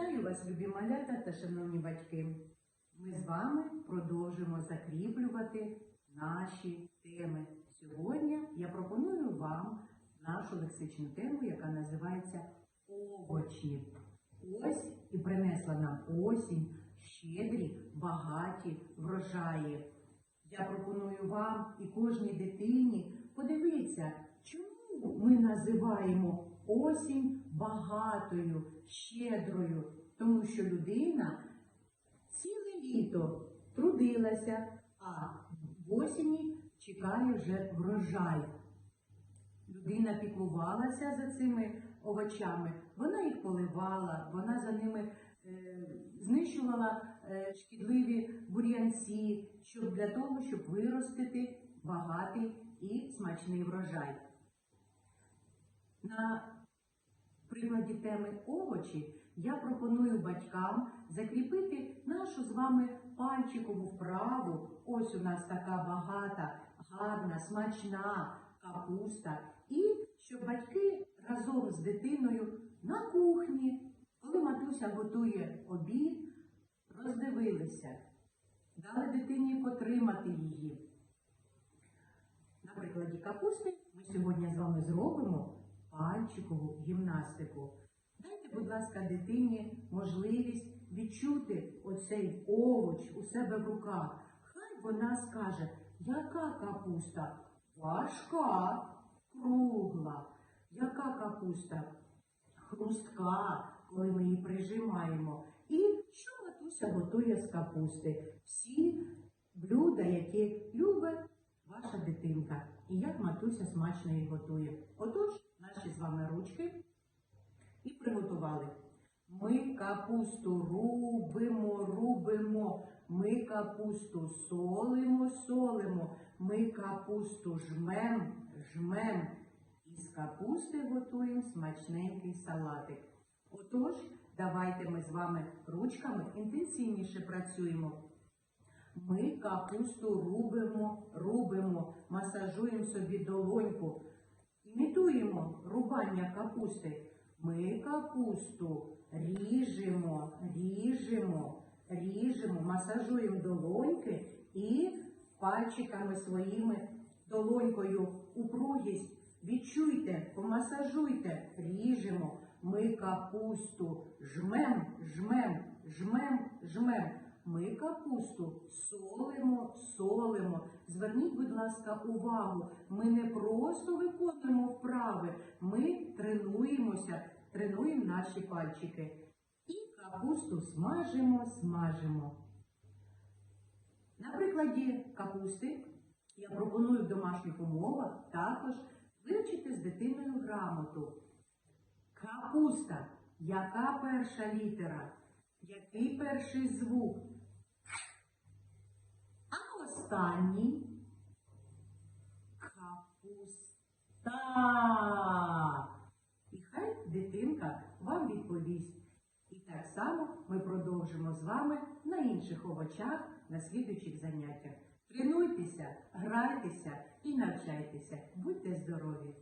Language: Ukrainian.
Вітаю вас, любі малята та шановні батьки. Ми з вами продовжимо закріплювати наші теми. Сьогодні я пропоную вам нашу лексичну тему, яка називається овочі. Ось і принесла нам осінь, щедрі, багаті врожаї. Я пропоную вам і кожній дитині подивитися, чому ми називаємо осінь багатою, щедрою, тому що людина ціле літо трудилася, а в осені чекає вже врожай. Людина піклувалася за цими овочами, вона їх поливала, вона за ними е, знищувала е, шкідливі бур'янці, щоб для того, щоб виростити багатий і смачний врожай. На прикладі теми овочі я пропоную батькам закріпити нашу з вами пальчикову вправу. Ось у нас така багата, гарна, смачна капуста. І щоб батьки разом з дитиною на кухні, коли матуся готує обід, роздивилися, дали дитині потримати її. На прикладі капусти ми сьогодні з вами зробимо пальчикову гімнастику. Будь ласка, дитині можливість відчути оцей овоч у себе в руках. Хай вона скаже, яка капуста? Важка, кругла. Яка капуста? Хрустка, коли ми її прижимаємо. І що матуся готує з капусти? Всі блюда, які любить ваша дитинка. І як матуся смачно їх готує. Отож, наші з вами ручки і приготували. Ми капусту рубимо, рубимо, ми капусту солимо, солимо, ми капусту жмем, жмем. Із капусти готуємо смачненький салатик. Отож, давайте ми з вами ручками інтенсивніше працюємо. Ми капусту рубимо, рубимо, масажуємо собі долоньку. Імітуємо рубання капусти. Ми капусту ріжемо, ріжемо, ріжемо, масажуємо долоньки і пальчиками своїми долонькою упругість. Відчуйте, помасажуйте, ріжемо. Ми капусту жмем, жмем, жмем, жмем. Ми капусту солимо, солимо. Зверніть, будь ласка, увагу. Ми не просто виконуємо вправи, ми тренуємося, тренуємо наші пальчики. І капусту смажимо, смажимо. На прикладі капусти я пропоную в домашніх умовах також вивчити з дитиною грамоту. Капуста. Яка перша літера? Який перший звук? Останній капуста. І хай дитинка вам відповість. І так само ми продовжимо з вами на інших овочах на слідуючих заняттях. Тренуйтеся, грайтеся і навчайтеся. Будьте здорові!